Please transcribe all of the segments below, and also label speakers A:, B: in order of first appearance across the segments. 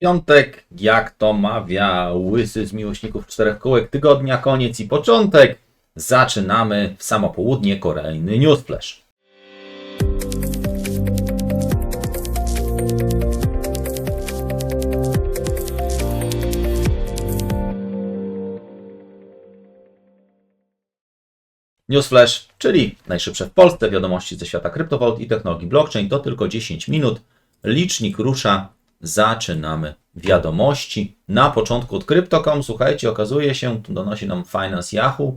A: Piątek, jak to mawia łysy z miłośników czterech kółek tygodnia, koniec i początek. Zaczynamy w samo południe kolejny newsflash. Newsflash, czyli najszybsze w Polsce wiadomości ze świata kryptowalut i technologii blockchain. To tylko 10 minut. Licznik rusza. Zaczynamy wiadomości. Na początku od Crypto.com. Słuchajcie, okazuje się, tu donosi nam Finance Yahoo.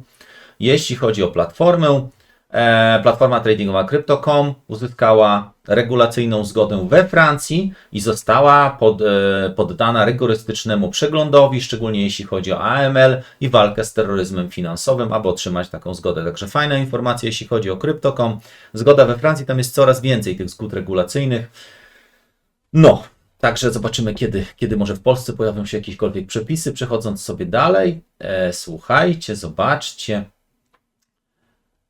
A: Jeśli chodzi o platformę, e, platforma tradingowa Crypto.com uzyskała regulacyjną zgodę we Francji i została pod, e, poddana rygorystycznemu przeglądowi, szczególnie jeśli chodzi o AML i walkę z terroryzmem finansowym, aby otrzymać taką zgodę. Także fajna informacja, jeśli chodzi o Crypto.com. Zgoda we Francji, tam jest coraz więcej tych zgód regulacyjnych. No, także zobaczymy, kiedy, kiedy może w Polsce pojawią się jakiekolwiek przepisy. Przechodząc sobie dalej, e, słuchajcie, zobaczcie.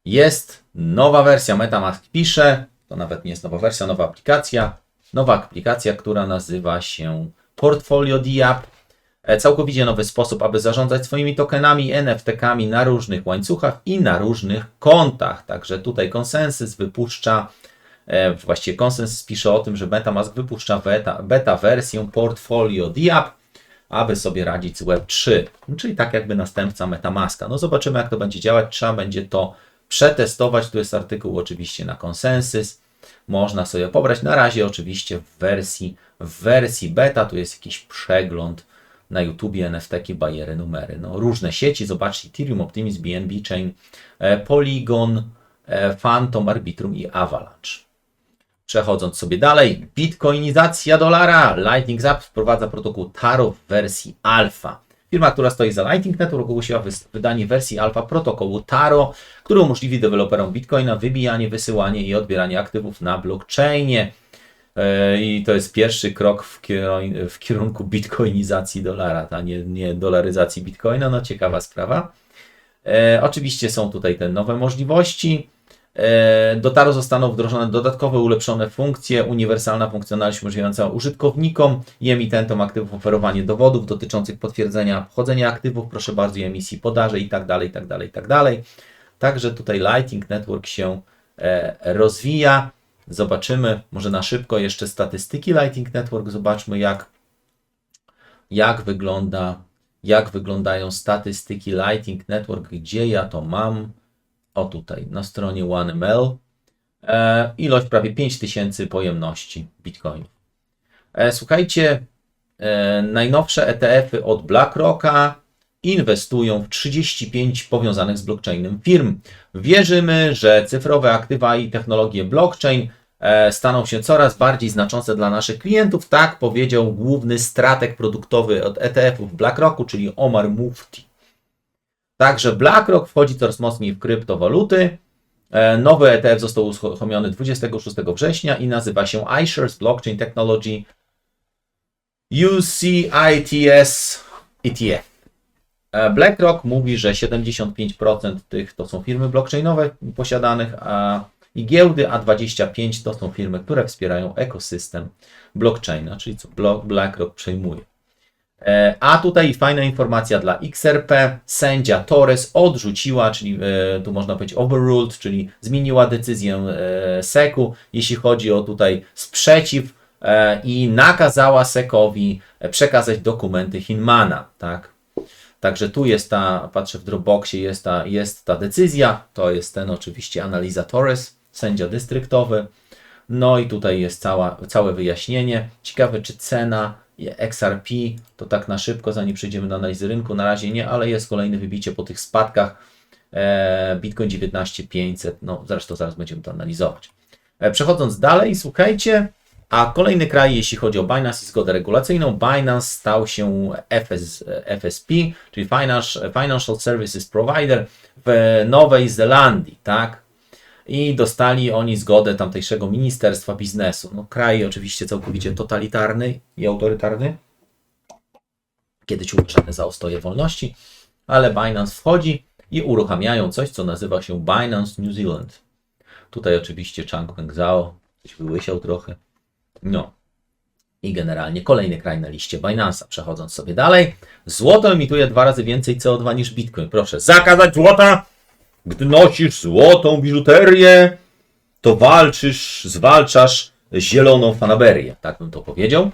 A: Jest nowa wersja, MetaMask pisze, to nawet nie jest nowa wersja, nowa aplikacja. Nowa aplikacja, która nazywa się Portfolio Diap. E, Całkowicie nowy sposób, aby zarządzać swoimi tokenami, NFT-kami na różnych łańcuchach i na różnych kontach. Także tutaj Consensys wypuszcza, właściwie Consensys pisze o tym, że MetaMask wypuszcza beta, beta wersję Portfolio Diap, aby sobie radzić z Web3, czyli tak jakby następca MetaMaska. No zobaczymy, jak to będzie działać. Trzeba będzie to przetestować. Tu jest artykuł oczywiście na Consensys. Można sobie pobrać. Na razie oczywiście w wersji, w wersji beta. Tu jest jakiś przegląd na YouTubie, NFT, bajery, numery. No, różne sieci. Zobaczcie, Ethereum, Optimism, BNB Chain, e, Polygon, e, Phantom, Arbitrum i Avalanche. Przechodząc sobie dalej, bitcoinizacja dolara. Lightning Zap wprowadza protokół Taro w wersji alfa. Firma, która stoi za Lightning Network, ogłosiła wydanie wersji alfa protokołu Taro, który umożliwi deweloperom Bitcoina wybijanie, wysyłanie i odbieranie aktywów na blockchainie. E, I to jest pierwszy krok w, w kierunku bitcoinizacji dolara, a nie, nie dolaryzacji bitcoina. No ciekawa sprawa. E, oczywiście są tutaj te nowe możliwości. E, Do Taro zostaną wdrożone dodatkowe ulepszone funkcje, uniwersalna funkcjonalność umożliwiająca użytkownikom i emitentom aktywów oferowanie dowodów dotyczących potwierdzenia pochodzenia aktywów, proszę bardzo, i emisji podaży i tak dalej, i tak dalej, i tak dalej. Także tutaj Lightning Network się e, rozwija. Zobaczymy, może na szybko jeszcze statystyki Lightning Network, zobaczmy jak, jak wygląda, jak wyglądają statystyki Lightning Network, gdzie ja to mam. O tutaj, na stronie OneML. E, ilość prawie 5000 pojemności bitcoinów. E, słuchajcie, e, najnowsze ETF-y od BlackRocka inwestują w 35 powiązanych z blockchainem firm. Wierzymy, że cyfrowe aktywa i technologie blockchain e, staną się coraz bardziej znaczące dla naszych klientów. Tak powiedział główny strateg produktowy od ETF-ów BlackRocku, czyli Omar Mufti. Także BlackRock wchodzi coraz mocniej w kryptowaluty. E, Nowy ETF został uruchomiony 26 września i nazywa się iShares Blockchain Technology UCITS ETF. E, BlackRock mówi, że 75% tych to są firmy blockchainowe posiadanych a, i giełdy, a 25% to są firmy, które wspierają ekosystem blockchaina, czyli co BlackRock przejmuje. E, A tutaj fajna informacja dla XRP. Sędzia Torres odrzuciła, czyli e, tu można powiedzieć overruled, czyli zmieniła decyzję e, SEC-u, jeśli chodzi o tutaj sprzeciw i nakazała SEC-owi przekazać dokumenty Hinmana, tak? Także tu jest ta, patrzę w Dropboxie, jest ta, jest ta decyzja, to jest ten oczywiście analiza Torres, sędzia dystryktowy. No i tutaj jest cała, całe wyjaśnienie. Ciekawe, czy cena XRP to tak na szybko, zanim przejdziemy do analizy rynku, na razie nie, ale jest kolejne wybicie po tych spadkach. E, Bitcoin 19500, no zresztą zaraz będziemy to analizować. E, przechodząc dalej, słuchajcie, a kolejny kraj, jeśli chodzi o Binance i zgodę regulacyjną, Binance stał się FS, FSP, czyli Financial, Financial Services Provider w Nowej Zelandii, tak? I dostali oni zgodę tamtejszego Ministerstwa Biznesu. No, kraj oczywiście całkowicie totalitarny i autorytarny, kiedyś uważany za ostoję wolności, ale Binance wchodzi i uruchamiają coś, co nazywa się Binance New Zealand. Tutaj oczywiście Chang Peng Zhao coś wyłysiał trochę. No. I generalnie kolejny kraj na liście Binance'a. Przechodząc sobie dalej, złoto emituje dwa razy więcej CO2 niż Bitcoin. Proszę zakazać złota! Gdy nosisz złotą biżuterię, to walczysz, zwalczasz zieloną fanaberię. Tak bym to powiedział.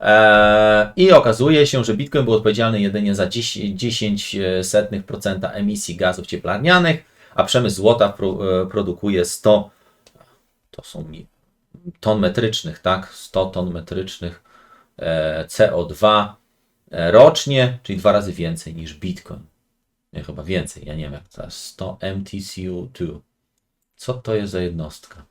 A: Eee, I okazuje się, że Bitcoin był odpowiedzialny jedynie za 0,10% emisji gazów cieplarnianych, a przemysł złota pro, e, produkuje 100 to są mi- ton metrycznych, tak? 100 ton metrycznych e, CO2 e, rocznie, czyli dwa razy więcej niż Bitcoin. Chyba więcej, ja nie wiem jest. 100 MTCU2. Co to jest za jednostka?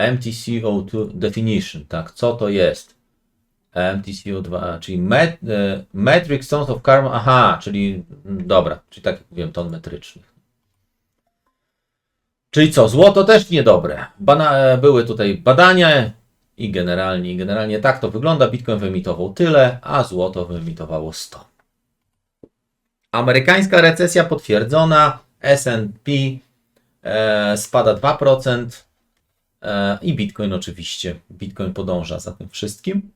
A: MTCO2 definition, tak, co to jest? MTCO2, czyli met, e, metric tons of carbon, aha, czyli mm, dobra, czyli tak jak mówiłem, ton metrycznych. Czyli co, złoto też niedobre. Bana, e, były tutaj badania i generalnie, generalnie tak to wygląda. Bitcoin wyemitował tyle, a złoto wyemitowało 100. Amerykańska recesja potwierdzona, S&P e, spada 2%, E, i Bitcoin oczywiście. Bitcoin podąża za tym wszystkim.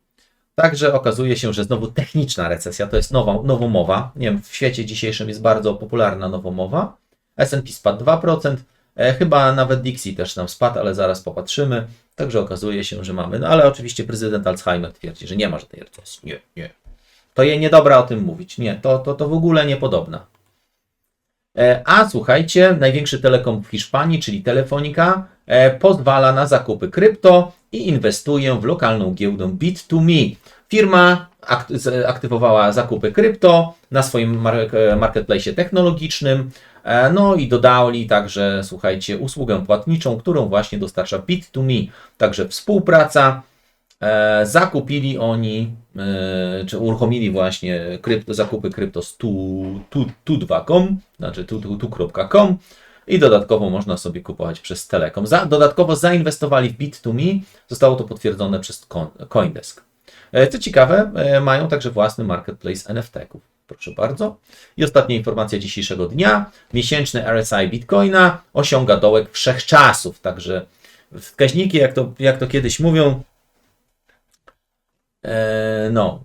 A: Także okazuje się, że znowu techniczna recesja to jest nowa, nowomowa. Nie wiem, w świecie dzisiejszym jest bardzo popularna nowomowa. S&P spadł 2%, e, chyba nawet Dixie też nam spadł, ale zaraz popatrzymy. Także okazuje się, że mamy, no ale oczywiście prezydent Alzheimer twierdzi, że nie ma żadnej recesji. Nie, nie. To jej niedobra o tym mówić. Nie, to, to, to w ogóle niepodobna. E, A słuchajcie, największy telekom w Hiszpanii, czyli Telefonica, e, pozwala na zakupy krypto i inwestuje w lokalną giełdę Bit2Me. Firma aktywowała zakupy krypto na swoim mar- e, marketplace technologicznym, e, no i dodali także, słuchajcie, usługę płatniczą, którą właśnie dostarcza Bit2Me. Także współpraca, E, zakupili oni, e, czy uruchomili właśnie krypto, zakupy krypto z tu, tu, tu2.com, znaczy tu, tu, tu.com i dodatkowo można sobie kupować przez Telekom. Za, dodatkowo zainwestowali w Bit2Me, zostało to potwierdzone przez Coin- Coindesk. E, Co ciekawe, e, mają także własny marketplace NFT-ków. Proszę bardzo. I ostatnia informacja dzisiejszego dnia. Miesięczny RSI Bitcoina osiąga dołek wszechczasów. Także wskaźniki, jak to, jak to kiedyś mówią, E, no.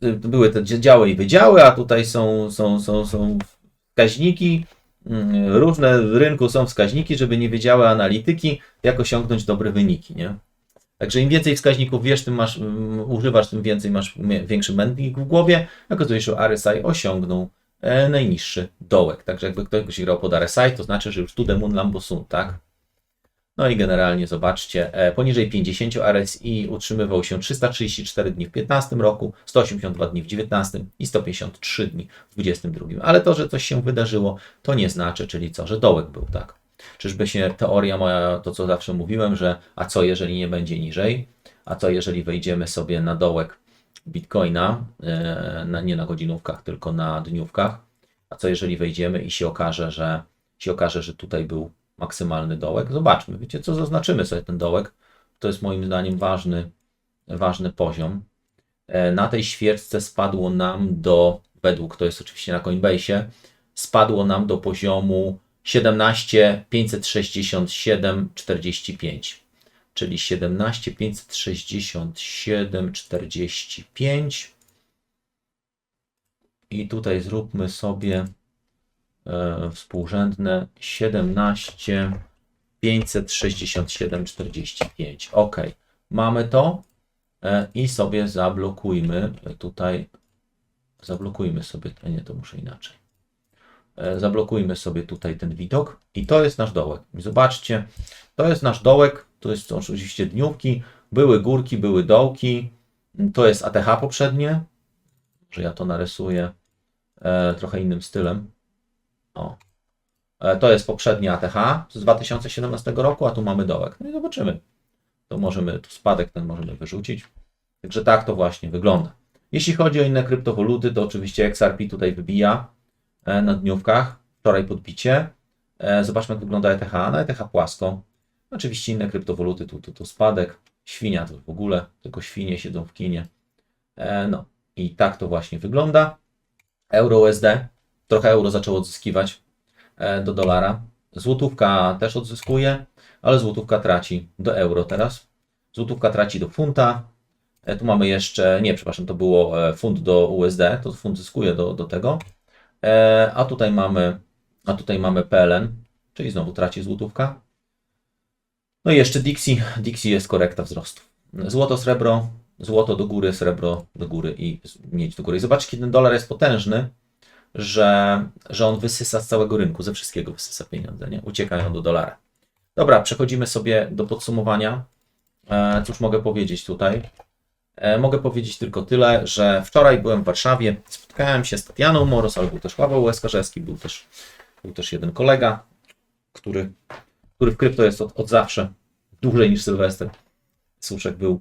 A: Były te działy i wydziały, a tutaj są, są, są, są wskaźniki. mm, Różne w rynku są wskaźniki, żeby nie wiedziały analityki, jak osiągnąć dobre wyniki, nie? Także im więcej wskaźników wiesz, tym masz, mm, używasz, tym więcej masz większy mętnik w głowie. Okazuje się, że RSI osiągnął e, najniższy dołek. Także jakby ktoś grał pod RSI, to znaczy, że już tu demon lambo sunt, tak? No i generalnie zobaczcie, e, poniżej 50 RSI utrzymywał się 334 dni w 15 roku, 182 dni w 19 i 153 dni w 22. Ale to, że coś się wydarzyło, to nie znaczy, czyli co, że dołek był, tak? Czyżby się teoria moja, to co zawsze mówiłem, że a co jeżeli nie będzie niżej, a co jeżeli wejdziemy sobie na dołek Bitcoina, e, na, nie na godzinówkach, tylko na dniówkach, a co jeżeli wejdziemy i się okaże, że się okaże, że tutaj był maksymalny dołek. Zobaczmy, wiecie co, zaznaczymy sobie ten dołek. To jest moim zdaniem ważny, ważny poziom. E, Na tej świerczce spadło nam do, według, to jest oczywiście na Coinbase, spadło nam do poziomu 17 567 45, czyli 17 567 45. I tutaj zróbmy sobie e, współrzędne 17 567 45. Ok, mamy to e, i sobie zablokujmy tutaj. Zablokujmy sobie, nie, to muszę inaczej. E, Zablokujmy sobie tutaj ten widok i to jest nasz dołek. Zobaczcie, to jest nasz dołek, to jest oczywiście dniówki, były górki, były dołki, to jest ATH poprzednie, że ja to narysuję e, trochę innym stylem. O. E, To jest poprzednia ATH z 2017 roku, a tu mamy dołek. No i zobaczymy. To możemy, tu spadek ten możemy wyrzucić. Także tak to właśnie wygląda. Jeśli chodzi o inne kryptowaluty, to oczywiście XRP tutaj wybija na dniówkach. Wczoraj podbicie. E, Zobaczmy, jak wygląda ETH. Na ETH płasko. Oczywiście inne kryptowaluty, tu, tu, tu spadek. Świnia to w ogóle, tylko świnie siedzą w kinie. E, No i tak to właśnie wygląda. Euro USD. Trochę euro zaczęło odzyskiwać e, do dolara. Złotówka też odzyskuje. ale złotówka traci do euro teraz. Złotówka traci do funta. E, Tu mamy jeszcze, nie, przepraszam, to było e, funt do USD, to funt zyskuje do, do tego. E, A tutaj mamy, a tutaj mamy PLN, czyli znowu traci złotówka. No i jeszcze Dixie. Dixie jest korekta wzrostu. Złoto, srebro, złoto do góry, srebro do góry i miedź do góry. I zobaczcie, ten dolar jest potężny, że, że on wysysa z całego rynku, ze wszystkiego wysysa pieniądze, nie? Uciekają do dolara. Dobra, przechodzimy sobie do podsumowania. E, cóż mogę powiedzieć tutaj? E, mogę powiedzieć tylko tyle, że wczoraj byłem w Warszawie, spotkałem się z Tatianą Moros, był też Paweł Łeskarzewski, był też, był też jeden kolega, który, który w krypto jest od, od zawsze, dłużej niż Sylwester. Słuszek był.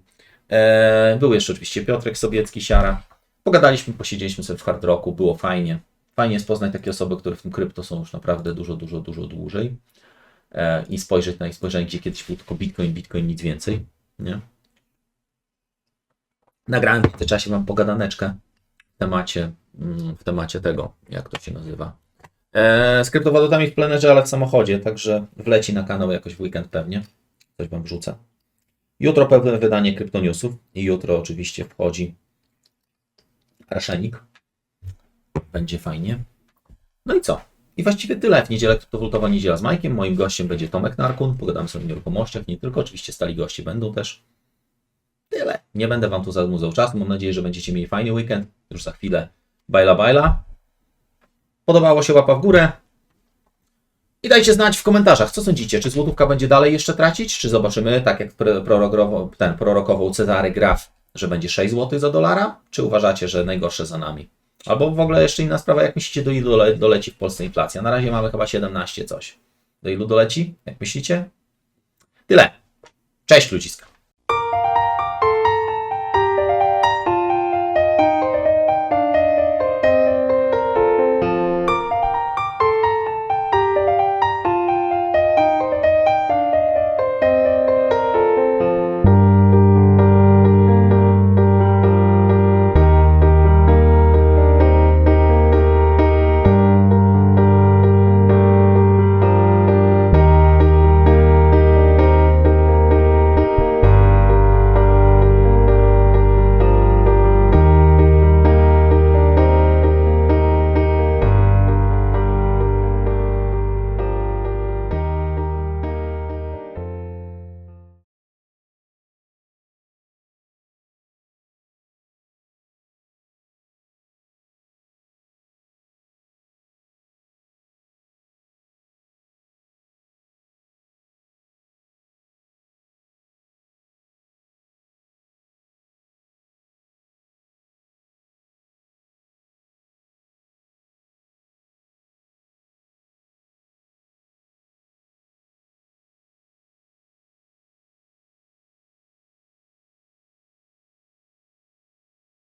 A: E, był jeszcze oczywiście Piotrek Sobiecki, Siara. Pogadaliśmy, posiedzieliśmy sobie w hard rocku, było fajnie. Fajnie jest poznać takie osoby, które w tym krypto są już naprawdę dużo, dużo, dużo dłużej e, i spojrzeć na ich spojrzenie, gdzie kiedyś był tylko Bitcoin, Bitcoin, nic więcej. Nie? Nagrałem w międzyczasie Wam pogadaneczkę w temacie, mm, w temacie tego, jak to się nazywa. E, z kryptowalutami w plenerze, ale w samochodzie, także wleci na kanał jakoś w weekend pewnie. Coś Wam wrzucę. Jutro pewne wydanie kryptoniusów i jutro oczywiście wchodzi Raszenik. Będzie fajnie. No i co? I właściwie tyle. W niedzielę kryptowalutowa niedziela z Majkiem. Moim gościem będzie Tomek Narkun. Pogadamy sobie o nieruchomościach. Nie tylko, oczywiście stali goście będą też. Tyle. Nie będę Wam tu zanudzał czasu. Mam nadzieję, że będziecie mieli fajny weekend. Już za chwilę. Bajla, bajla. Podobało się łapa w górę. I dajcie znać w komentarzach, co sądzicie. Czy złotówka będzie dalej jeszcze tracić? Czy zobaczymy, tak jak prorokował, ten prorokował Cezary Graf, że będzie 6 zł za dolara? Czy uważacie, że najgorsze za nami? Albo w ogóle jeszcze inna sprawa, jak myślicie, do ilu dole, doleci w Polsce inflacja? Na razie mamy chyba 17 coś. Do ilu doleci? Jak myślicie? Tyle. Cześć ludziska.